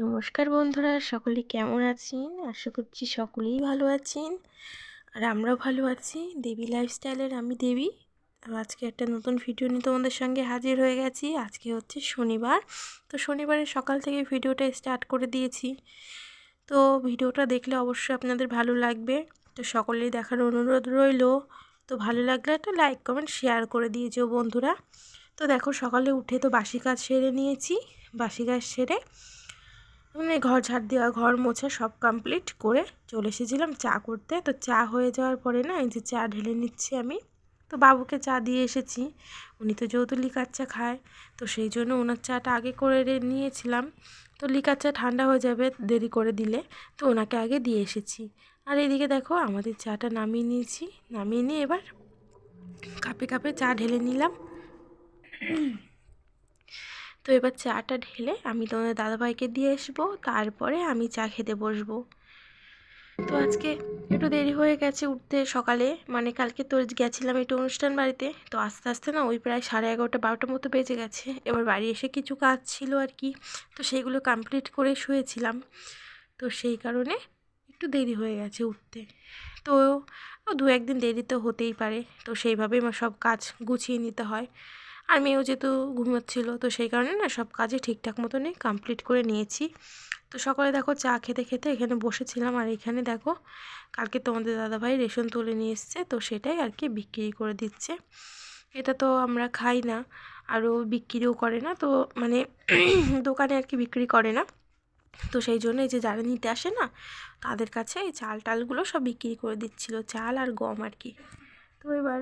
নমস্কার বন্ধুরা, সকলে কেমন আছেন? আশা করছি সকলেই ভালো আছেন। আর আমরাও ভালো আছি। দেবী লাইফস্টাইলের আমি দেবী। আজকে একটা নতুন ভিডিও নিয়ে তোমাদের সঙ্গে হাজির হয়ে গেছি। আজকে হচ্ছে শনিবার। তো শনিবারের সকাল থেকে ভিডিওটা স্টার্ট করে দিয়েছি। তো ভিডিওটা দেখলে অবশ্যই আপনাদের ভালো লাগবে। তো সকলেই দেখার অনুরোধ রইল। তো ভালো লাগলে একটা লাইক কমেন্ট শেয়ার করে দিয়েছ বন্ধুরা। তো দেখো সকালে উঠে তো বাসি কাজ সেরে নিয়েছি। বাসি কাজ সেরে মানে ঘর ঝাড় দেওয়া, ঘর মোছা সব কমপ্লিট করে চলে এসেছিলাম চা করতে। তো চা হয়ে যাওয়ার পরে না, এই যে চা ঢেলে নিচ্ছি আমি। তো বাবুকে চা দিয়ে এসেছি। উনি তো যেহেতু লিকার চা খায়, তো সেই জন্য ওনার চাটা আগে করে নিয়েছিলাম। তো লিকার চা ঠান্ডা হয়ে যাবে দেরি করে দিলে, তো ওনাকে আগে দিয়ে এসেছি। আর এদিকে দেখো, আমাদের চাটা নামিয়ে নিয়েছি। নামিয়ে নিয়ে এবার কাপে কাপে চা ঢেলে নিলাম। এবার চাটা ঢেলে আমি তোমাদের দাদাভাইকে দিয়ে আসব, তারপরে আমি চা খেতে বসবো। তো আজকে একটু দেরি হয়ে গেছে উঠতে সকালে মানে কালকে তো গেছিলাম একটু অনুষ্ঠান বাড়িতে, তো আস্তে আস্তে না ওই প্রায় সাড়ে এগারোটা, বারোটার মতো বেজে গেছে। এবার বাড়ি এসে কিছু কাজ ছিল আর কি, তো সেইগুলো কমপ্লিট করে শুয়েছিলাম। তো সেই কারণে একটু দেরি হয়ে গেছে উঠতে। তো দু একদিন দেরি তো হতেই পারে, তো সেইভাবেই সব কাজ গুছিয়ে নিতে হয়। আর মেয়েও যেহেতু ঘুমোচ্ছিল, তো সেই কারণে না সব কাজে ঠিকঠাক মতনই কমপ্লিট করে নিয়েছি। তো সকালে দেখো চা খেতে খেতে এখানে বসেছিলাম, আর এখানে দেখো কালকে তোমাদের দাদাভাই রেশন তুলে নিয়ে এসছে, তো সেটাই আর কি বিক্রি করে দিচ্ছে। এটা তো আমরা খাই না আরও বিক্রিও করে না, তো মানে দোকানে আর কি বিক্রি করে না। তো সেই জন্য এই যে যারা নিতে আসে না, তাদের কাছে এই চাল টালগুলো সব বিক্রি করে দিচ্ছিল, চাল আর গম আর কি। তো এবার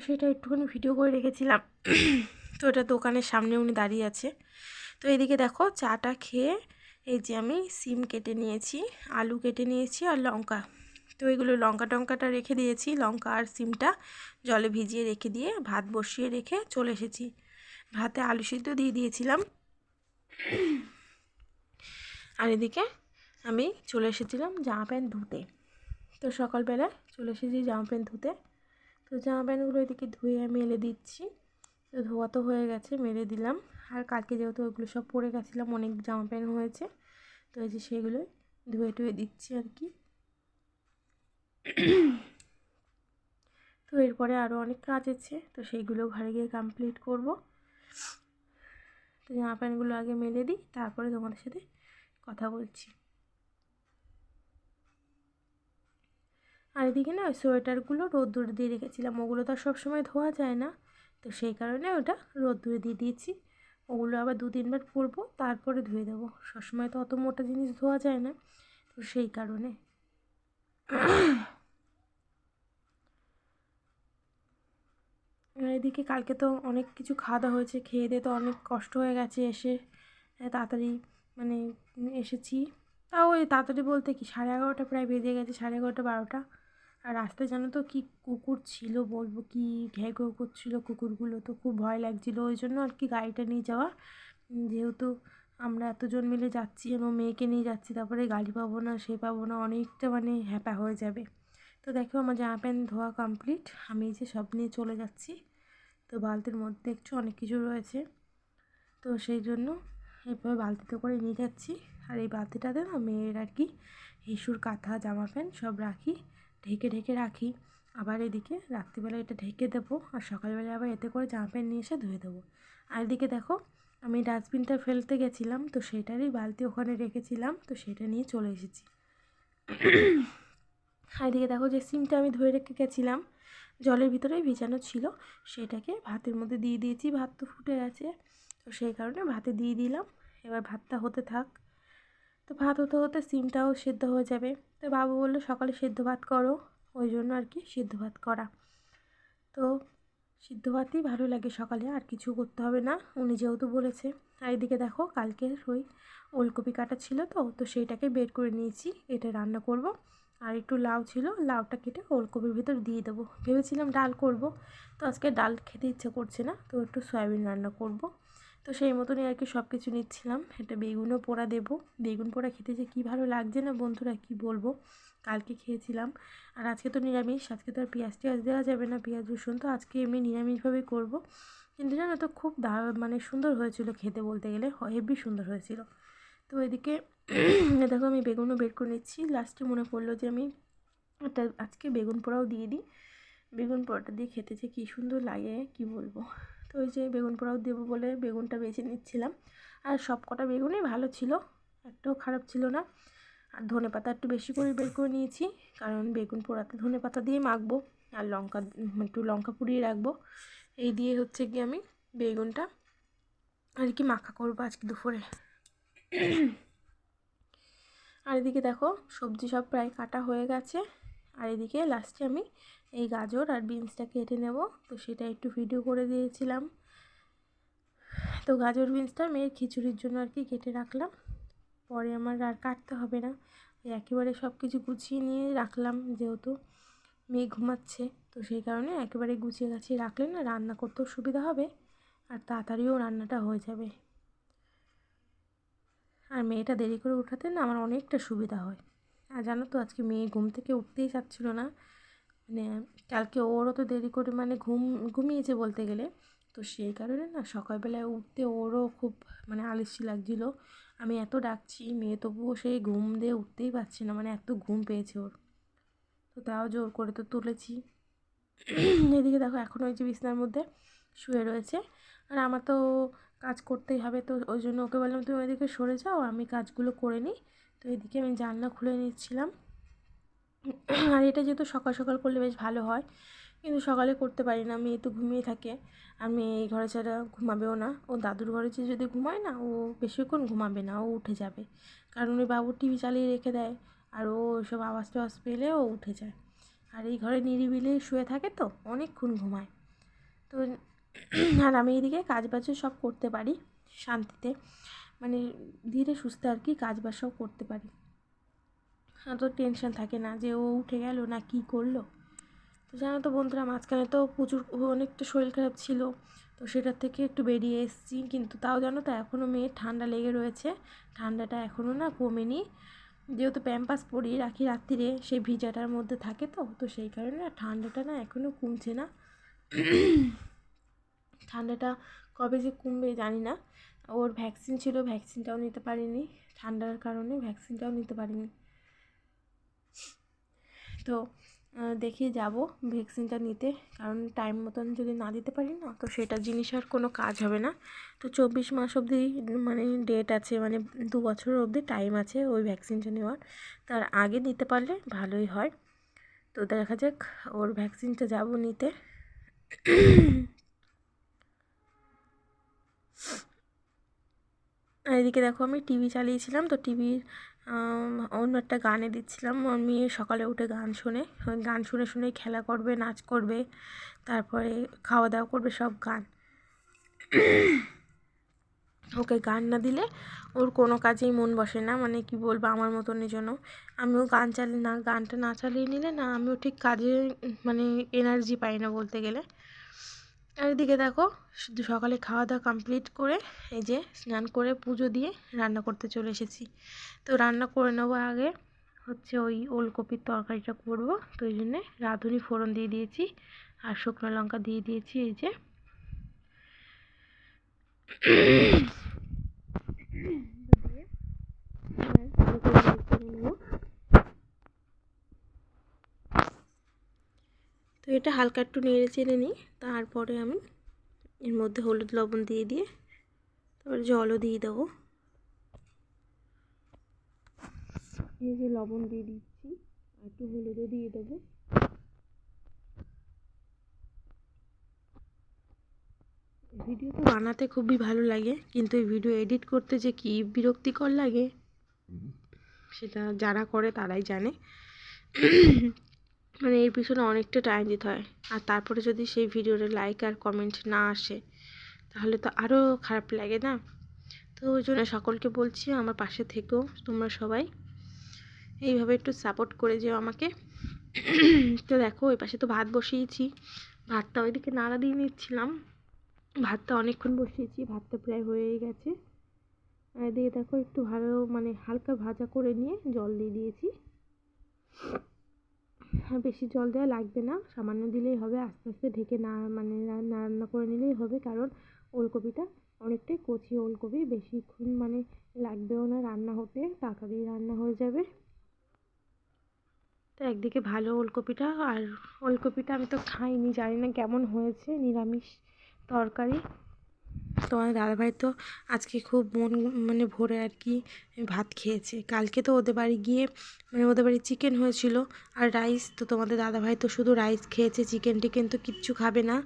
সেটা একটুখানি ভিডিও করে রেখেছিলাম। তো এটা দোকানের সামনে উনি দাঁড়িয়ে আছে। তো এদিকে দেখো চাটা খেয়ে এই যে আমি সিম কেটে নিয়েছি, আলু কেটে নিয়েছি আর লঙ্কা। তো এগুলো লঙ্কা টঙ্কাটা রেখে দিয়েছি, লঙ্কা আর সিমটা জলে ভিজিয়ে রেখে দিয়ে ভাত বসিয়ে রেখে চলে এসেছি। ভাতে আলু সিদ্ধ দিয়ে দিয়েছিলাম। আর এদিকে আমি চলে এসেছিলাম জামা প্যান্ট ধুতে। তো সকালবেলা চলে এসেছি জামা প্যান্ট ধুতে। তো জামা প্যান্টগুলো এদিকে ধুয়ে মেলে দিচ্ছি। তো ধোয়া তো হয়ে গেছে, মেলে দিলাম। আর কালকে যেহেতু ওইগুলো সব পরে গেছিলাম, অনেক জামা প্যান্ট হয়েছে। তো এই যে সেগুলোই ধুয়ে টুয়ে দিচ্ছি আর কি। তো এরপরে আরও অনেক কাজ আছে, তো সেইগুলো ঘরে গিয়ে কমপ্লিট করব। তো জামা প্যান্টগুলো আগে মেলে দিই, তারপরে তোমাদের সাথে কথা বলছি। আর এদিকে না ওই সোয়েটারগুলো রোদ্দুরে দিয়ে রেখেছিলাম। ওগুলো তো আর সবসময় ধোয়া যায় না। তো সেই কারণে ওটা রোদ্দুরে দিয়ে দিয়েছি। ওগুলো আবার দু তিনবার পরবো, তারপরে ধুয়ে দেবো। সবসময় তো অত মোটা জিনিস ধোয়া যায় না। তো সেই কারণে। এদিকে কালকে তো অনেক কিছু খাওয়া দাওয়া হয়েছে। খেয়ে দিয়ে তো অনেক কষ্ট হয়ে গেছে এসে। তাড়াতাড়ি মানে এসেছি। তাও ওই তাড়াতাড়ি বলতে কি? সাড়ে এগারোটা প্রায় বেজে গেছে, সাড়ে এগারোটা বারোটা। আর রাস্তায় জানো তো কী কুকুর ছিল বলব, কি ঘ্যাঁ ঘেউ করছিল কুকুরগুলো তো খুব ভয় লাগছিল। ওই জন্য আর কি গাড়িটা নিয়ে যাওয়া। যেহেতু আমরা এতজন মিলে যাচ্ছি, এবং মেয়েকে নিয়ে যাচ্ছি, তারপরে গাড়ি পাবো না, সে পাবো না, অনেকটা মানে হ্যাপা হয়ে যাবে। তো দেখো আমার জামা প্যান্ট ধোয়া কমপ্লিট আমি যে সব নিয়ে চলে যাচ্ছি, তো বালতির মধ্যে দেখছ অনেক কিছু রয়েছে। তো সেই জন্য এভাবে বালতিতে করে নিয়ে যাচ্ছি। আর এই বালতিটাতে না মেয়ের আর কি হিসুর, কাঁথা, জামা প্যান্ট সব রাখি। ঢেকে ঢেকে রাখি। আবার এদিকে রাত্রিবেলা এটা ঢেকে দেবো আর সকালবেলা আবার এতে করে জামা প্যান্ট নিয়ে এসে ধুয়ে দেবো। আর এদিকে দেখো, আমি ডাস্টবিনটা ফেলতে গেছিলাম, তো সেটারই বালতি ওখানে রেখেছিলাম, তো সেটা নিয়ে চলে এসেছি। আর এদিকে দেখো যে সিমটা আমি ধুয়ে রেখে গেছিলাম, জলের ভিতরেই ভিজানো ছিল, সেটাকে ভাতের মধ্যে দিয়ে দিয়েছি, ভাত তো ফুটে গেছে, তো সেই কারণে ভাতে দিয়ে দিলাম, এবার ভাতটা হতে থাক। তো ভাত হতে হতে সিমটাও সেদ্ধ হয়ে যাবে। তো বাবু বলল, সকালে সেদ্ধ ভাত করো। ওই জন্য আর কি সিদ্ধ ভাত করা। তো সিদ্ধ ভাতই ভালো লাগে সকালে, আর কিছু করতে হবে না। উনি যেহেতু বলেছে, আর এদিকে দেখো কালকে ওই ওলকপি কাটা ছিল তো তো সেইটাকে বের করে নিয়েছি, এটা রান্না করব। আর একটু লাউ ছিল, লাউটা কেটে ওলকপির ভিতর দিয়ে দেবো। ভেবেছিলাম ডাল করব, তো আজকে ডাল খেতে ইচ্ছে করছে না, তো একটু সয়াবিন রান্না করব। তো সেই মতনই আর কি সব কিছু নিচ্ছিলাম। একটা বেগুনও পোড়া দেবো। বেগুন পোড়া খেতে যে কী ভালো লাগছে না বন্ধুরা, কি বলব? কালকে খেয়েছিলাম। আর আজকে তো নিরামিষ, আজকে তো আর পেঁয়াজ টিয়াজ দেওয়া যাবে না, পেঁয়াজ, রসুন তো আজকে এমনি নিরামিষভাবেই করব। কিন্তু জানো তো খুব দা মানে সুন্দর হয়েছিল খেতে বলতে গেলে হেভি সুন্দর হয়েছিল। তো এদিকে দেখো আমি বেগুনও বের করে নিচ্ছি। লাস্টে মনে পড়ল যে আমি একটা আজকে বেগুন পোড়াও দিয়ে দিই। বেগুন পোড়াটা দিয়ে খেতে যে কী সুন্দর লাগে, কি বলব? তো ওই যে বেগুন পোড়াও দেবো বলে বেগুনটা বেছে নিচ্ছিলাম। আর সব কটা বেগুনই ভালো ছিল, একটাও খারাপ ছিল না। আর ধনে পাতা একটু বেশি করে বের করে নিয়েছি, কারণ বেগুন পোড়াতে ধনে পাতা দিয়ে মাখবো আর লঙ্কা, একটু লঙ্কা পুড়িয়ে রাখব। এই দিয়ে হচ্ছে কি আমি বেগুনটা আর কি মাখা করব আজকে দুপুরে। আর এদিকে দেখো সবজি সব প্রায় কাটা হয়ে গেছে, আর এদিকে লাস্টে আমি এই গাজর আর বিনসটা কেটে নেব। তো সেটা একটু ভিডিও করে দিয়েছিলাম। তো গাজর, বিনসটা মেয়ের খিচুড়ির জন্য আর কি কেটে রাখলাম। পরে আমার আর কাটতে হবে না। একেবারে সব কিছু গুছিয়ে নিয়ে রাখলাম যেহেতু মেয়ে ঘুমাচ্ছে। তো সেই কারণে একেবারে গুছিয়ে গাছিয়ে রাখলে না রান্না করতেও সুবিধা হবে আর তাড়াতাড়িও রান্নাটা হয়ে যাবে। আর মেয়েটা দেরি করে উঠাতে না আমার অনেকটা সুবিধা হয়। আর জানো তো আজকে মেয়ে ঘুম থেকে উঠতেই চাচ্ছিলো না। মানে কালকে ওরও তো দেরি করে মানে ঘুম, ঘুমিয়েছে বলতে গেলে। তো সেই কারণে না সকালবেলায় উঠতে ওরও খুব মানে আলসি লাগছিল। আমি এত ডাকছি, মেয়ে তবুও সেই ঘুম দিয়ে উঠতেই পারছে না মানে এত ঘুম পেয়েছে ওর। তো তাও জোর করে তো তুলেছি। এদিকে দেখো এখন ওই যে বিছনার মধ্যে শুয়ে রয়েছে। আর আমার তো কাজ করতেই হবে, তো ওই জন্য ওকে বললাম, তুমি ওইদিকে সরে যাও, আমি কাজগুলো করে নিই। তো এদিকে আমি জানলা খুলে নিচ্ছিলাম। আর এটা যেহেতু সকাল সকাল করলে বেশ ভালো হয়, কিন্তু সকালে করতে পারি না। মেয়ে তো ঘুমিয়ে থাকে। আর মেয়ে এই ঘরে ছাড়া ঘুমাবেও না। ও দাদুর ঘরে যে যদি ঘুমায় না, ও বেশিক্ষণ ঘুমাবে না, ও উঠে যাবে। কারণ ওই বাবু টিভি চালিয়ে রেখে দেয়, আর ও ওইসব আওয়াজ টাওয়াজ পেলে ও উঠে যায়। আর এই ঘরে নিরিবিলি শুয়ে থাকে তো, অনেকক্ষণ ঘুমায়। তো আর আমি এদিকে কাজ বাজও সব করতে পারি শান্তিতে। মানে ধীরে সুস্থে আর কি কাজ বাজ সব করতে পারি। অত টেনশন থাকে না যে ও উঠে গেল না কি করল। তো জানো তো বন্ধুরা, মাঝখানে তো প্রচুর অনেকটা শরীর খারাপ ছিল, তো সেটার থেকে একটু বেরিয়ে এসেছি। কিন্তু তাও জানো তো এখনও মেয়ের ঠান্ডা লেগে রয়েছে। ঠান্ডাটা এখনও না কমেনি। যেহেতু প্যাম্পাস পরিয়ে রাখি রাত্রিরে, সেই ভিজাটার মধ্যে থাকে তো তো সেই কারণে ঠান্ডাটা না এখনও কমছে না। ঠান্ডাটা কবে যে কমবে জানি না। ওর ভ্যাকসিন ছিল ভ্যাকসিনটাও নিতে পারিনি। ঠান্ডার কারণে ভ্যাকসিনটাও নিতে পারিনি। তো দেখি যাব ভ্যাকসিনটা নিতে। কারণ টাইম মতন যদি না দিতে পারি না, তো সেটা জিনিস আর কোনো কাজ হবে না। তো চব্বিশ মাস অবধি মানে ডেট আছে মানে দু বছর অবধি টাইম আছে ওই ভ্যাকসিনটা নেওয়ার। তার আগে নিতে পারলে ভালোই হয়। তো দেখা যাক, ওর ভ্যাকসিনটা যাব নিতে। এদিকে দেখো, আমি টিভি চালিয়েছিলাম, তো টিভির অন্য একটা গানে দিচ্ছিলাম। মেয়ে সকালে উঠে গান শোনে, গান শুনে শুনে খেলা করবে, নাচ করবে, তারপরে খাওয়া দাওয়া করবে, সব গান। ওকে গান না দিলে ওর কোনো কাজেই মন বসে না। মানে কি বলব, আমার মতনই জন্য আমিও গান চালিয়ে না, গানটা না চালিয়ে নিলে না, আমিও ঠিক কাজে মানে এনার্জি পাই না বলতে গেলে। এদিকে দেখো শুধু সকালে খাওয়া দাওয়া কমপ্লিট করে এই যে স্নান করে পুজো দিয়ে রান্না করতে চলে এসেছি। তো রান্না করে নেব আগে হচ্ছে ওই ওলকপির তরকারিটা করব, তো ওই জন্যে রাঁধুনি ফোড়ন দিয়ে দিয়েছি আর শুকনো লঙ্কা দিয়ে দিয়েছি এই যে তো এটা হালকা একটু নেড়ে চেড়ে নিই তারপরে আমি এর মধ্যে হলুদ লবণ দিয়ে দিয়ে তারপরে জলও দিয়ে দেবো। এই যে লবণ দিয়ে দিচ্ছি আর একটু হলুদও দিয়ে দেবো। ভিডিও তো বানাতে খুবই ভালো লাগে কিন্তু এই ভিডিও এডিট করতে যে কী বিরক্তিকর লাগে সেটা যারা করে তারাই জানে। মানে এর পিছনে অনেকটা টাইম দিতে হয়। আর তারপরে যদি সেই ভিডিওতে লাইক আর কমেন্ট না আসে, তাহলে তো আরও খারাপ লাগে না? তো ওই জন্য সকলকে বলছি, আমার পাশে থেকেও তোমরা সবাই। এইভাবে একটু সাপোর্ট করে যেও আমাকে। তো দেখো, ওই পাশে তো ভাত বসিয়েছি। ভাতটা ওইদিকে নাড়া দিয়ে নিচ্ছিলাম। ভাতটা অনেকক্ষণ বসিয়েছি, ভাতটা প্রায় হয়েই গেছে। আর এদিকে দেখো একটু ভালো মানে হালকা ভাজা করে নিয়ে জল দিয়ে দিয়েছি। হ্যাঁ বেশি জল দেওয়া লাগবে না। সামান্য দিলেই হবে, আস্তে আস্তে ঢেকে না মানে রান্না করে নিলেই হবে, কারণ ওলকপিটা অনেকটাই কচি ওলকপি, বেশিক্ষণ মানে লাগবেও না রান্না হতে, তাড়াতাড়ি রান্না হয়ে যাবে। তো একদিকে ভালো ওলকপিটা, আর ওলকপিটা আমি তো খাইনি, জানি না কেমন হয়েছে, নিরামিষ তরকারি। তোমার দাদাভাই তো আজকে খুব মন মানে ভরে আর কি ভাত খেয়েছে। কালকে তো ওদের বাড়ি গিয়ে মানে ওদের বাড়ি চিকেন হয়েছিল আর রাইস তো তোমাদের দাদাভাই তো শুধু রাইস খেয়েছে চিকেন টিকেন তো কিচ্ছু খাবে না।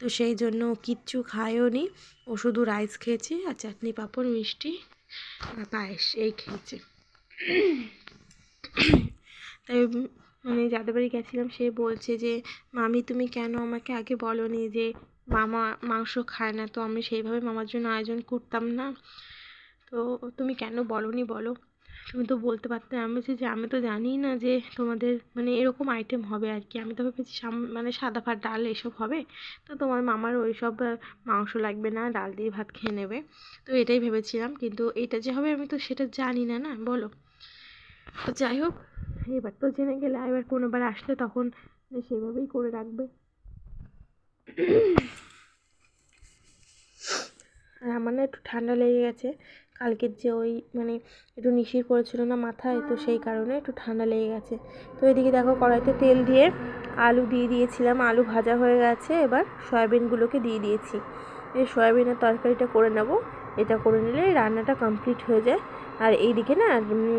তো সেই জন্য কিচ্ছু খায়ও নি। ও শুধু রাইস খেয়েছে আর চাটনি পাঁপড়, মিষ্টি আর পায়েস, এই খেয়েছে। তাই মানে যাদের বাড়ি গেছিলাম সে বলছে যে, মামি তুমি কেন আমাকে আগে বলনি যে মামা মাংস খায় না, তো আমি সেইভাবে মামার জন্য আয়োজন করতাম না। তো তুমি কেন বলনি বলো? তুমি তো বলতে পারতে, আমি বলছি যে আমি তো জানি না যে তোমাদের মানে এরকম আইটেম হবে আর কি। আমি তো ভেবেছি সাম মানে সাদা ভাত, ডাল এসব হবে। তো তোমার মামার ওই সব মাংস লাগবে না, ডাল দিয়ে ভাত খেয়ে নেবে। তো এটাই ভেবেছিলাম, কিন্তু এটা যে হবে আমি তো সেটা জানি না না? বলো। তো যাই হোক, এবার তো জেনে গেলে এবার কোনোবার আসলে তখন সেভাবেই করে রাখবে। আর আমার না একটু ঠান্ডা লেগে গেছে। কালকের যে ওই মানে একটু নিশির পড়েছিল না মাথায়, তো সেই কারণে একটু ঠান্ডা লেগে গেছে। তো এদিকে দেখো কড়াইতে তেল দিয়ে আলু দিয়ে দিয়েছিলাম। আলু ভাজা হয়ে গেছে, এবার সয়াবিনগুলোকে দিয়ে দিয়েছি। এই সয়াবিনের তরকারিটা করে নেব। এটা করে নিলে রান্নাটা কমপ্লিট হয়ে যায়। আর এইদিকে না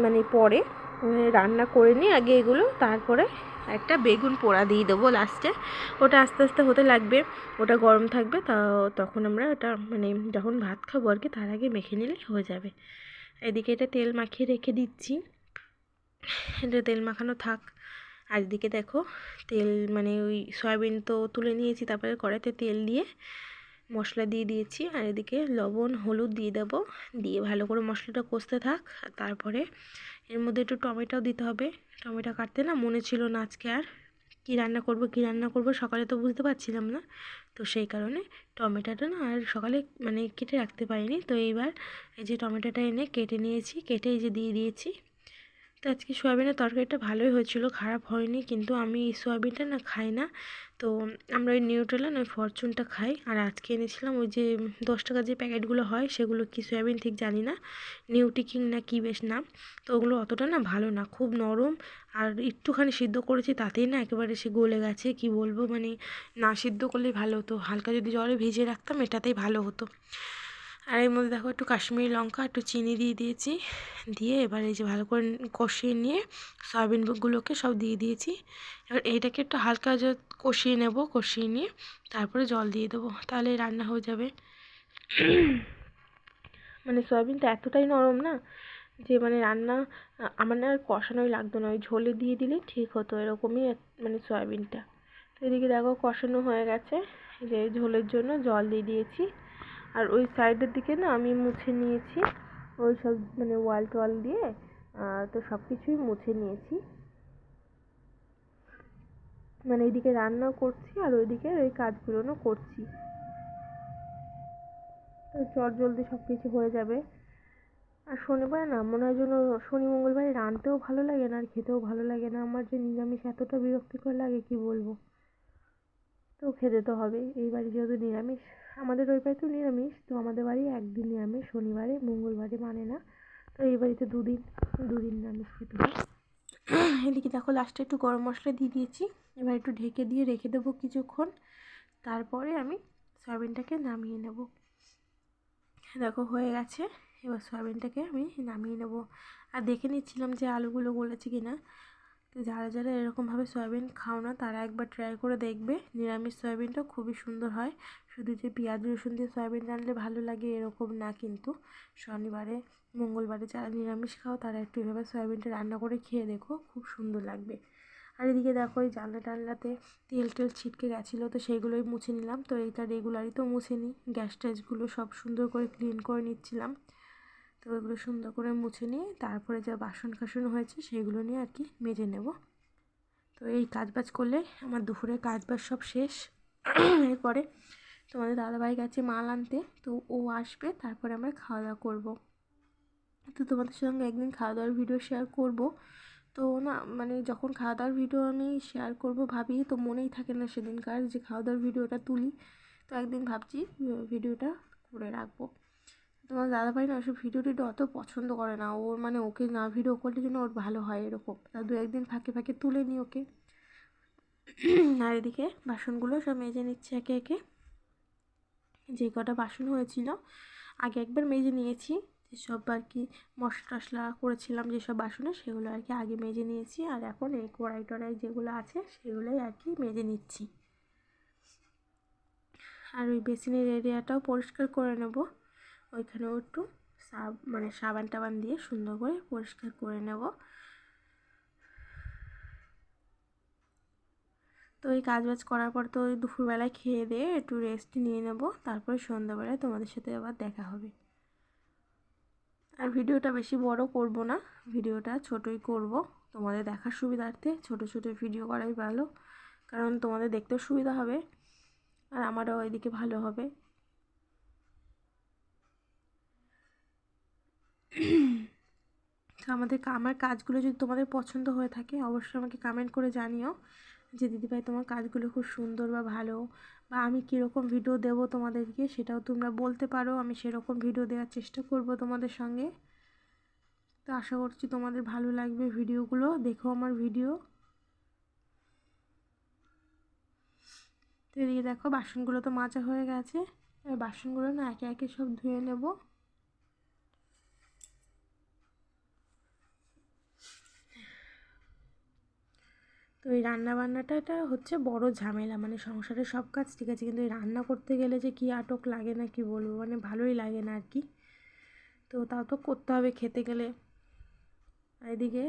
মানে পরে রান্না করে নিই আগে এগুলো, তারপরে একটা বেগুন পোড়া দিয়ে দেবো লাস্টে ওটা আস্তে আস্তে হতে লাগবে, ওটা গরম থাকবে, তা তখন আমরা ওটা মানে যখন ভাত খাব আর কি, তার আগে মেখে নিলে হয়ে যাবে। এদিকে এটা তেল মাখিয়ে রেখে দিচ্ছি। এটা তেল মাখানো থাক। আর দেখো, তেল মানে ওই সয়াবিন তো তুলে নিয়েছি, তারপরে কড়াইতে তেল দিয়ে মশলা দিয়ে দিয়েছি আর এদিকে লবণ, হলুদ দিয়ে দেবো। দিয়ে ভালো করে মশলাটা কষতে থাক তারপরে এর মধ্যে একটু টমেটোও দিতে হবে। টমেটো কাটতে না মনে ছিল না আজকে আর। কী রান্না করব, কী রান্না করব সকালে তো বুঝতে পারছিলাম না। তো সেই কারণে টমেটোটা না আর সকালে মানে কেটে রাখতে পারিনি। তো এইবার এই যে টমেটোটা এনে কেটে নিয়েছি, কেটে এই যে দিয়ে দিয়েছি। তো আজকে সোয়াবিনের তরকারিটা ভালোই হয়েছিল, খারাপ হয়নি, কিন্তু আমি এই সয়াবিনটা না খাই না। তো আমরা ওই নিউট্রেলা ওই ফরচুনটা খাই, আর আজকে এনেছিলাম ওই যে দশ টাকার যে প্যাকেটগুলো হয়, সেগুলো কি সয়াবিন ঠিক জানি না নিউটিকিং না কি বেশ নাম। তো ওগুলো অতটা না ভালো না, খুব নরম, আর একটুখানি সিদ্ধ করেছি তাতেই না একেবারে সে গলে গেছে, কি বলব মানে না সিদ্ধ করলেই ভালো হতো। হালকা যদি জলে ভিজিয়ে রাখতাম, এটাতেই ভালো হতো। আর এর মধ্যে দেখো একটু কাশ্মীরি লঙ্কা, একটু চিনি দিয়ে দিয়েছি। দিয়ে এবার এই যে ভালো করে কষিয়ে নিয়ে সয়াবিনগুলোকে সব দিয়ে দিয়েছি। এবার এইটাকে একটু হালকা কষিয়ে নেব, কষিয়ে নিয়ে তারপরে জল দিয়ে দেবো। তাহলে রান্না হয়ে যাবে। মানে সয়াবিনটা এতটাই নরম না যে মানে রান্না, আমার না আর কষানোই লাগতো না। ওই ঝোলে দিয়ে দিলে ঠিক হতো, এরকমই মানে সয়াবিনটা। তো এদিকে দেখো কষানো হয়ে গেছে। যে ঝোলের জন্য জল দিয়ে দিয়েছি। আর ওই সাইডের দিকে না আমি মুছে নিয়েছি। ওই সব মানে ওয়াল টোয়াল দিয়ে তো সব কিছুই মুছে নিয়েছি। মানে এইদিকে রান্নাও করছি আর ওইদিকে ওই কাজগুলোও করছি। তো চট জলদি সব কিছু হয়ে যাবে। আর শনিবার না মনে হয় যেন শনি মঙ্গলবারে রাঁধতেও ভালো লাগে না আর খেতেও ভালো লাগে না। আমার যে নিরামিষ এতটা বিরক্তিকর লাগে, কি বলব? তো খেতে তো হবে এই যেহেতু নিরামিষ আমাদের ওই বাড়ি তো নিরামিষ, তো আমাদের বাড়ি একদিন নিরামিষ, শনিবারে, মঙ্গলবারে মানে না। তো এই বাড়িতে দুদিন দুদিন নিরামিষ খেতে হয়। এদিকে দেখো লাস্টে একটু গরম মশলা দিয়ে দিয়েছি। এবার একটু ঢেকে দিয়ে রেখে দেবো কিছুক্ষণ। তারপরে আমি সয়াবিনটাকে নামিয়ে নেব। দেখো হয়ে গেছে। এবার সয়াবিনটাকে আমি নামিয়ে নেব। আর দেখে নিচ্ছিলাম যে আলুগুলো গলেছে কিনা। তো যারা যারা এরকমভাবে সয়াবিন খাও না, তারা একবার ট্রাই করে দেখবে। নিরামিষ সয়াবিনটা খুবই সুন্দর হয়। শুধু যে পেঁয়াজ, রসুন দিয়ে সয়াবিন রানলে ভালো লাগে এরকম না কিন্তু। শনিবারে, মঙ্গলবারে যারা নিরামিষ খাও, তারা একটু এভাবে সয়াবিনটা রান্না করে খেয়ে দেখো, খুব সুন্দর লাগবে। আর এদিকে দেখো, এই জানলা টানলাতে তেল টেল ছিটকে গেছিল, তো সেইগুলোই মুছে নিলাম। তো এটা রেগুলারই তো মুছে নিই। গ্যাস ট্যাসগুলো সব সুন্দর করে ক্লিন করে নিচ্ছিলাম। তো ওইগুলো সুন্দর করে মুছে নিয়ে তারপরে যা বাসন কাসন হয়েছে সেগুলো নিয়ে আর কি মেজে নেব। তো এই কাজবাজ করলে আমার দুপুরের কাজবাজ সব শেষ। এরপরে তোমাদের দাদাভাই গেছে মাল আনতে, তো ও আসবে, তারপরে আমরা খাওয়া দাওয়া করব। তো তোমাদের সঙ্গে একদিন খাওয়া দাওয়ার ভিডিও শেয়ার করব। তো না মানে যখন খাওয়া দাওয়ার ভিডিও আমি শেয়ার করব ভাবি, তো মনেই থাকে না সেদিনকার যে খাওয়া দাওয়ার ভিডিওটা তুলি। তো একদিন ভাবছি ভিডিওটা করে রাখব। তোমার দাদাভাই না ওসব ভিডিও টিডিও অত পছন্দ করে না। ওর মানে ওকে না ভিডিও করলে যেন ওর ভালো হয় এরকম। তা দু একদিন ফাঁকে ফাঁকে তুলে নিই ওকে। আর এদিকে বাসনগুলো সব মেজে নিচ্ছে একে একে। যে কটা বাসন হয়েছিল, আগে একবার মেজে নিয়েছি। যেসব আর কি মশলা টশলা করেছিলাম যেসব বাসনে, সেগুলো আর কি আগে মেজে নিয়েছি। আর এখন এই কড়াই টড়াই যেগুলো আছে, সেগুলোই আর কি মেজে নিচ্ছি। আর ওই বেসিনের এরিয়াটাও পরিষ্কার করে নেব। ওইখানেও একটু সাব মানে সাবান টাবান দিয়ে সুন্দর করে পরিষ্কার করে নেব। তো এই কাজ বাজ করার পর তো ওই দুপুরবেলায় খেয়ে দিয়ে একটু রেস্ট নিয়ে নেব, তারপরে সন্ধ্যাবেলায় তোমাদের সাথে আবার দেখা হবে। আর ভিডিওটা বেশি বড় করব না, ভিডিওটা ছোটই করব। তোমাদের দেখার সুবিধার্থে ছোট ছোট ভিডিও করাই ভালো, কারণ তোমাদের দেখতেও সুবিধা হবে, আর আমারও ওইদিকে ভালো হবে। তো আমাদের আমার কাজগুলো যদি তোমাদের পছন্দ হয়ে থাকে, অবশ্যই আমাকে কমেন্ট করে জানিও যে, দিদিভাই, তোমার কাজগুলো খুব সুন্দর বা ভালো বা আমি কীরকম ভিডিও দেবো তোমাদেরকে সেটাও তোমরা বলতে পারো। আমি সেরকম ভিডিও দেওয়ার চেষ্টা করব তোমাদের সঙ্গে। তো আশা করছি তোমাদের ভালো লাগবে ভিডিওগুলো দেখো আমার ভিডিও তো এদিকে দেখো বাসনগুলো তো মাজা হয়ে গেছে। এবার বাসনগুলো না একে একে সব ধুয়ে নেব। এই রান্না বান্নাটা এটা হচ্ছে বড় ঝামেলা মানে সংসারের সব কাজ ঠিক আছে, কিন্তু এই রান্না করতে গেলে যে কী আটক লাগে না কি বলব মানে ভালোই লাগে না আর কি। তো তাও তো করতে হবে খেতে গেলে। এদিকে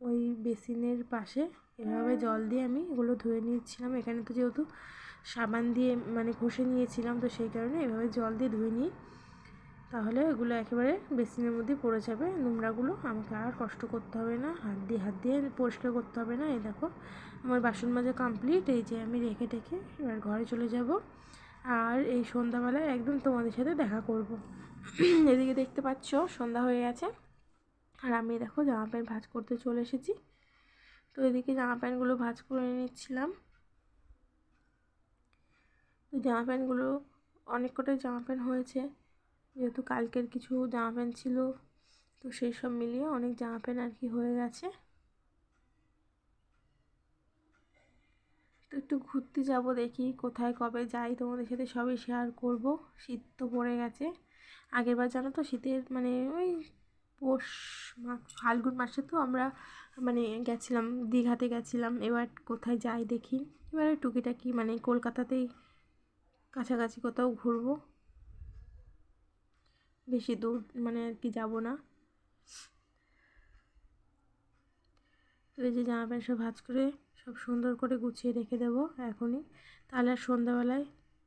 ওই বেসিনের পাশে এভাবে জল দিয়ে আমি এগুলো ধুয়ে নিয়েছিলাম এখানে তো যেহেতু সাবান দিয়ে মানে ঘষে নিয়েছিলাম, তো সেই কারণে এভাবে জল দিয়ে ধুয়ে নিই তাহলে এগুলো একেবারে বেসিনের মধ্যে পড়ে যাবে। নোংরাগুলো আমাকে আর কষ্ট করতে হবে না। হাত দিয়ে হাত দিয়ে পরিষ্কার করতে হবে না। এই দেখো, আমার বাসন মাজা কমপ্লিট এই যে আমি রেখে টেখে এবার ঘরে চলে যাব। আর এই সন্ধ্যাবেলায় একদম তোমাদের সাথে দেখা করব। এদিকে দেখতে পাচ্ছ, সন্ধ্যা হয়ে গেছে। আর আমি দেখো জামা প্যান্ট ভাজ করতে চলে এসেছি। তো এদিকে জামা প্যান্টগুলো ভাজ করে নিচ্ছিলাম। তো জামা প্যান্টগুলো, অনেক কটাই জামা প্যান্ট হয়েছে। যেহেতু কালকের কিছু জামা প্যান্ট ছিল, তো সেই সব মিলিয়ে অনেক জামা প্যান্ট আর কি হয়ে গেছে। তো একটু ঘুরতে যাব দেখি কোথায় কবে যাই, তোমাদের সাথে সবই শেয়ার করব। শীত তো পড়ে গেছে। আগেরবার জানো তো শীতের মানে ওই পৌষ মাঘ ফাল্গুন মাসে তো আমরা মানে গেছিলাম, দীঘাতে গেছিলাম, এবার কোথায় যাই দেখি। এবারে টুকিটাকি মানে কলকাতাতেই কাছাকাছি কোথাও ঘুরবো। বেশি দূর মানে আর কি যাব না। তো এই যে জামা প্যান্ট সব ভাজ করে, সব সুন্দর করে গুছিয়ে রেখে দেবো এখনই। তাহলে আর সন্ধ্যাবেলায়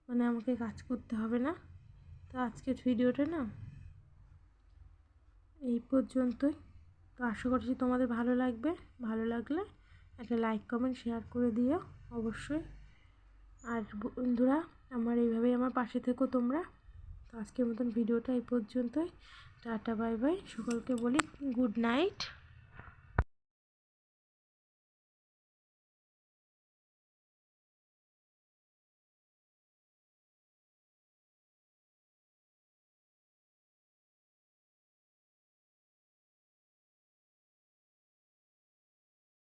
মানে আমাকে কাজ করতে হবে না। তো আজকের ভিডিওটা না, এই পর্যন্তই। তো আশা করছি তোমাদের ভালো লাগবে। ভালো লাগলে একটা লাইক কমেন্ট শেয়ার করে দিও, অবশ্যই। আর বন্ধুরা, আমার এইভাবেই আমার পাশে থেকো তোমরা। আজকের মতন ভিডিওটা এই পর্যন্তই। Tata bye bye. সকলকে বলি গুড নাইট